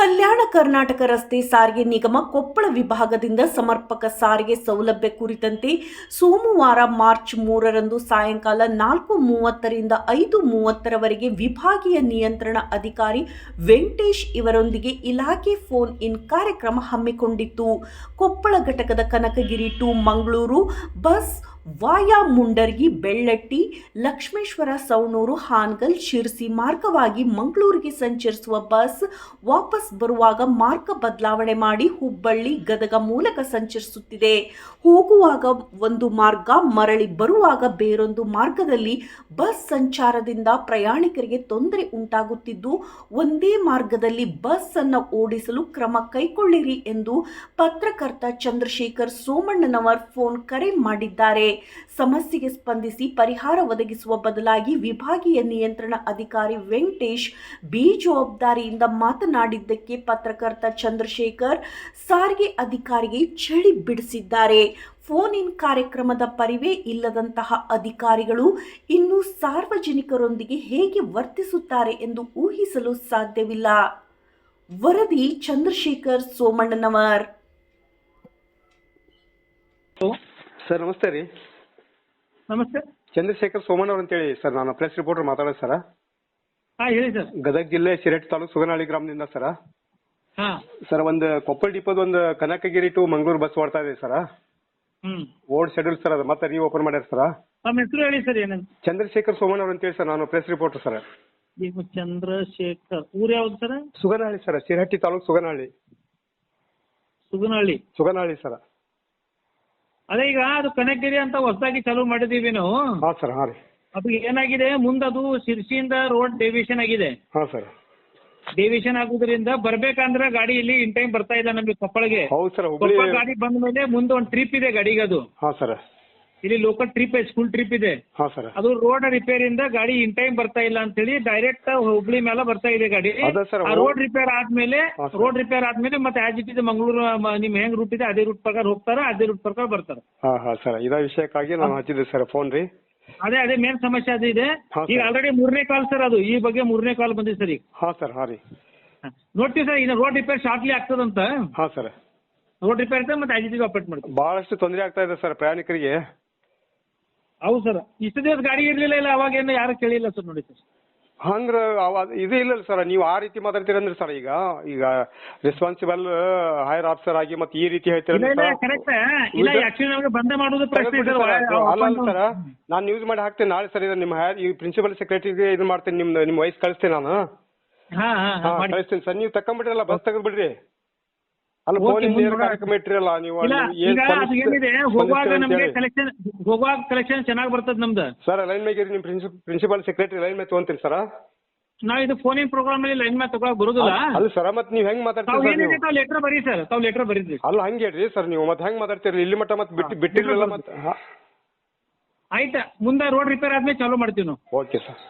ಕಲ್ಯಾಣ ಕರ್ನಾಟಕ ರಸ್ತೆ ಸಾರಿಗೆ ನಿಗಮ ಕೊಪ್ಪಳ ವಿಭಾಗದಿಂದ ಸಮರ್ಪಕ ಸಾರಿಗೆ ಸೌಲಭ್ಯ ಕುರಿತಂತೆ ಸೋಮವಾರ ಮಾರ್ಚ್ ಮೂರರಂದು ಸಾಯಂಕಾಲ ನಾಲ್ಕು ಮೂವತ್ತರಿಂದ ಐದು ಮೂವತ್ತರವರೆಗೆ ವಿಭಾಗೀಯ ನಿಯಂತ್ರಣ ಅಧಿಕಾರಿ ವೆಂಕಟೇಶ್ ಇವರೊಂದಿಗೆ ಇಲಾಖೆ ಫೋನ್ ಇನ್ ಕಾರ್ಯಕ್ರಮ ಹಮ್ಮಿಕೊಂಡಿತ್ತು. ಕೊಪ್ಪಳ ಘಟಕದ Kanakagiri to Mangaluru bus via Mundargi Bellatti, Lakshmeshwar Savanur, Hangal, Sirsi ಮಾರ್ಗವಾಗಿ ಮಂಗಳೂರಿಗೆ ಸಂಚರಿಸುವ ಬಸ್ ವಾಪಸ್ ಬರುವಾಗ ಮಾರ್ಗ ಬದಲಾವಣೆ ಮಾಡಿ ಹುಬ್ಬಳ್ಳಿ, ಗದಗ ಮೂಲಕ ಸಂಚರಿಸುತ್ತಿದೆ. ಹೋಗುವಾಗ ಒಂದು ಮಾರ್ಗ, ಮರಳಿ ಬರುವಾಗ ಬೇರೊಂದು ಮಾರ್ಗದಲ್ಲಿ ಬಸ್ ಸಂಚಾರದಿಂದ ಪ್ರಯಾಣಿಕರಿಗೆ ತೊಂದರೆ ಉಂಟಾಗುತ್ತಿದ್ದು, ಒಂದೇ ಮಾರ್ಗದಲ್ಲಿ ಬಸ್ ಅನ್ನು ಓಡಿಸಲು ಕ್ರಮ ಕೈಗೊಳ್ಳಿರಿ ಎಂದು ಪತ್ರಕರ್ತ ಚಂದ್ರಶೇಖರ್ ಸೋಮಣ್ಣನವರ್ ಫೋನ್ ಕರೆ ಮಾಡಿದ್ದಾರೆ. ಸಮಸ್ಯೆಗೆ ಸ್ಪಂದಿಸಿ ಪರಿಹಾರ ಒದಗಿಸುವ ಬದಲಾಗಿ ವಿಭಾಗೀಯ ನಿಯಂತ್ರಣ ಅಧಿಕಾರಿ ವೆಂಕಟೇಶ್ ಬೇಜವಾಬ್ದಾರಿಯಿಂದ ಮಾತನಾಡಿದ್ದಕ್ಕೆ ಪತ್ರಕರ್ತ ಚಂದ್ರಶೇಖರ್ ಸಾರಿಗೆ ಅಧಿಕಾರಿಗೆ ಚಳಿ ಬಿಡಿಸಿದ್ದಾರೆ. ಫೋನ್ ಇನ್ ಕಾರ್ಯಕ್ರಮದ ಪರಿವೇ ಇಲ್ಲದಂತಹ ಅಧಿಕಾರಿಗಳು ಇನ್ನು ಸಾರ್ವಜನಿಕರೊಂದಿಗೆ ಹೇಗೆ ವರ್ತಿಸುತ್ತಾರೆ ಎಂದು ಊಹಿಸಲು ಸಾಧ್ಯವಿಲ್ಲ. ವರದಿ ಚಂದ್ರಶೇಖರ್ ಸೋಮಣ್ಣನವರ್. ಸರ್, ನಮಸ್ತೆ ರೀ. ನಮಸ್ತೆ. ಚಂದ್ರಶೇಖರ್ ಸೋಮಣ್ಣ ಅವ್ರು ಅಂತೇಳಿ ಸರ್ ನಾನು ಪ್ರೆಸ್ ರಿಪೋರ್ಟರ್ ಮಾತಾಡೋದು ಸರ. ಹಾ ಹೇಳಿ ಸರ್. ಗದಗ ಜಿಲ್ಲೆ ಶಿರಟ್ ತಾಲೂಕು ಸುಗನಹಳ್ಳಿ ಗ್ರಾಮದಿಂದ ಸರ. ಹಾ. ಸರ್ ಒಂದು ಕೊಪ್ಪಳ ಡಿಪೋದ ಒಂದು ಕನಕಗಿರಿ ಟು ಮಂಗಳೂರು ಬಸ್ ಓಡ್ತಾ ಇದೆ ಸರ. ಹ್ಞೂ ಓಲ್ಡ್ ಶೆಡ್ಯೂಲ್ ಸರ್ ಅದು ಮತ್ತೆ ರೀ ಓಪನ್ ಮಾಡ್ಯಾರ ಸರ. ನಮ್ಮ ಹೆಸರು ಹೇಳಿ ಸರ್ ಏನಂತ ಚಂದ್ರಶೇಖರ್ ಸೋಮಣ್ಣ ಅವ್ರು ಅಂತೇಳಿ ಸರ್ ನಾನು ಪ್ರೆಸ್ ರಿಪೋರ್ಟರ್ ಸರ್. ನೀವು ಚಂದ್ರಶೇಖರ್ ಊರ್ ಯಾವ್ದು sir? Suganahalli sir Shirahatti taluk Suganahalli. Suganahalli. Suganahalli sir. ಅದೇ ಈಗ ಅದು ಕನಕಗಿರಿ ಅಂತ ಹೊಸದಾಗಿ ಚಾಲು ಮಾಡಿದೀವಿ ನಾವು. ಹಾಂ ಸರ್ ಹಾಂ ರೀ. ಅದು ಏನಾಗಿದೆ ಮುಂದೆ ಅದು ಶಿರ್ಸಿಯಿಂದ ರೋಡ್ ಡೇವಿಷನ್ ಆಗಿದೆ. ಹಾಂ ಸರ್. ಡೇವಿಯೇಷನ್ ಆಗುದ್ರಿಂದ ಬರ್ಬೇಕಂದ್ರೆ ಗಾಡಿ ಇಲ್ಲಿ ಇನ್ ಟೈಮ್ ಬರ್ತಾ ಇಲ್ಲ ನಮಗೆ ಕೊಪ್ಪಳಗೆ. ಹೌದು ಸರ್ ಹುಬ್ಳಿ ಕೊಪ್ಪಳ ಗಾಡಿ ಬಂದ ಮೇಲೆ ಮುಂದೆ ಒಂದು ಟ್ರಿಪ್ ಇದೆ ಗಾಡಿಗೆ ಅದು. ಹಾಂ ಸರ್. ಇಲ್ಲಿ ಲೋಕಲ್ ಟ್ರಿಪ್ ಸ್ಕೂಲ್ ಟ್ರಿಪ್ ಇದೆ. ಹಾ ಸರ್. ಅದು ರೋಡ್ ರಿಪೇರಿಯಿಂದ ಗಾಡಿ ಇನ್ ಟೈಮ್ ಬರ್ತಾ ಇಲ್ಲ ಅಂತೇಳಿ ಡೈರೆಕ್ಟ್ ಹುಬ್ಳಿ ಮೇಲೆ ಬರ್ತಾ ಇದೆ ಗಾಡಿ. ಅದೇ sir, ಆ ರೋಡ್ ರಿಪೇರ್ ಆದ್ಮೇಲೆ ಹಾ, sir. ರೋಡ್ ರಿಪೇರ್ ಆದ್ಮೇಲೆ ಮತ್ತೆ ಆಸ್ ಇಟ್ ಮಂಗಳೂರು ನಿಮ್ ಹೆಂಗ್ ರೂಟ್ ಇದೆ ಅದೇ ರೂಟ್ ಪ್ರಕಾರ ಹೋಗ್ತಾರ ಅದೇ ರೂಟ್ ಪ್ರಕಾರ ಬರ್ತಾರ. ಹಾಂ ಹಾಂ ಸರ್. ಇದೇ ವಿಷಯಕ್ಕಾಗಿ ನಾನು ಹಚ್ಚಿದ್ದೆ ಸರ್ ಫೋನ್ ರೀ. ಅದೇ ಅದೇ ಮೇನ್ ಸಮಸ್ಯೆ ಅದು ಇದೆ. ಹಾ, ಈಗ. ಆಲ್ರೆಡಿ ಮೂರನೇ ಕಾಲ್ ಸರ್ ಅದು. ಈ ಬಗ್ಗೆ ಮೂರನೇ ಕಾಲ್ ಬಂದಿದೆ ಸರ್ ಈಗ. ಹಾ ಸರ್ ಹಾ ರೀ. ಹ. ನೋಡ್ತೀವಿ ಸರ್ ಇನ್ನು ರೋಡ್ ರಿಪೇರ್ ಶಾರ್ಟ್ಲಿ ಆಗ್ತದಂತ ಹಾ ಸರ್. ರೋಡ್ ರಿಪೇರ್ ಮತ್ತೆ ಆಸ್ ಇಟ್ ಆಪರೇಟ್ ಮಾಡ್ತೀವಿ. ಬಹಳಷ್ಟು ತೊಂದರೆ ಆಗ್ತಾ ಇದೆ ಸರ್ ಪ್ರಯಾಣಿಕರಿಗೆ. ಹೌದು ಸರ್. ಇಷ್ಟು ದಿವಸ ಗಾಡಿ ಇರ್ಲಿಲ್ಲ ಇಲ್ಲ ಅವಾಗ ಏನು ಯಾರು ಕೇಳಿಲ್ಲ ಸರ್ ನೋಡಿ ಸರ್. ಹಂಗ್ರ ಅವ ಇದು ಇಲ್ಲ ಸರ್. ನೀವು ಆ ರೀತಿ ಮಾತಾಡ್ತೀರಂದ್ರೆ ಸರ್ ಈಗ ಈಗ ರೆಸ್ಪಾನ್ಸಿಬಲ್ ಹೈರ್ ಆಫೀಸರ್ ಆಗಿ ಮತ್ತೆ ಈ ರೀತಿ ಇಲ್ಲ ಹೇಳ್ತೀರಂದ್ರೆ ಇಲ್ಲ ಕರೆಕ್ಟ್ ಇಲ್ಲ with- ಆಕ್ಚುಲಿ ನಮಗೆ ಬಂದೇ ಮಾಡೋದು ಪ್ರಶ್ನೆ ತೆಗೆದ್ಬಿಡಿ ಸರ್. ಅಲ್ಲ ಅಲ್ಲ ಸರ್. ನಾನು ನ್ಯೂಸ್ ಮಾಡಿ ಹಾಕ್ತೇನೆ ನಾಳೆ ಸರ್. ಇದು ನಿಮ್ಮ ಹೈರ್ ಈ ಪ್ರಿನ್ಸಿಪಲ್ ಸೆಕ್ರೆಟರಿಗೆ ಇದು ಮಾಡ್ತೇನೆ. ನಿಮ್ಮ ನಿಮ್ಮ ವಯಸ್ಸು ಕಳಿಸ್ತೇನೆ ನಾನು. ಹಾ ಹಾ ಹಾ ಮಾಡಿ. ಕಳಿಸ್ತೇನೆ ಸರ್. ನೀವು ತಕೊಂಡ್ಬಿಡ್ರಲ್ಲ ಬಸ್ ತೆಗೆದ್ಬಿಡ್ರಿ. ಅಲ್ಲ. ಕಾರ್ಯಕ್ರಮ ನೀವು ಏನಿದೆ ಹೋಗುವಾಗ ನಮಗೆ. ಕಲೆಕ್ಷನ್ ಹೋಗುವಾಗ ಕಲೆಕ್ಷನ್ ಚೆನ್ನಾಗಿ ಬರ್ತದೆ ನಮ್ದು. ಸರ್ ಲೈನ್ ಮೇಗಿರಿ ನಿಮ್ಮ ಪ್ರಿನ್ಸಿಪಲ್ ಸೆಕ್ರೆಟರಿ ಲೈನ್ ಮೇಲೆ ತಗೊಂತೀರಿ ಸರ್ ನಾವ್ ಇದು ಫೋನಿನ ಪ್ರೋಗ್ರಾಮ್ ಅಲ್ಲಿ ಲೈನ್ ಮೇಲೆ ತಗೊಳಕ್ ಬರುದಿಲ್ಲ. ಅಲ್ಲ ಸರ್ ಮತ್ತೆ ನೀವು ಹೆಂಗ್ ಮಾತಾಡ್ತೀರಿ ಲೆಟರ್ ಬರೀ ಸರ್ ತಾವ್ ಲೆಟರ್ ಬರೀರಿ ಅಲ್ಲ ಹಂಗ ಹೇಳ್ರಿ ಸರ್ ನೀವು ಮತ್ತೆ ಹೆಂಗ್ ಮಾತಾಡ್ತೀರಿ? ಇಲ್ಲಿ ಮಟ್ಟ ಮತ್ತೆ ಬಿಟ್ಟು ಬಿಟ್ಟಿರಲಿಲ್ಲ ಮತ್ತೆ ಆಯ್ತಾ ಮುಂದೆ ರೋಡ್ ರಿಪೇರ್ ಆದ್ಮೇಲೆ ಚಾಲೂ ಮಾಡ್ತೀವಿ ನಾವು. Okay sir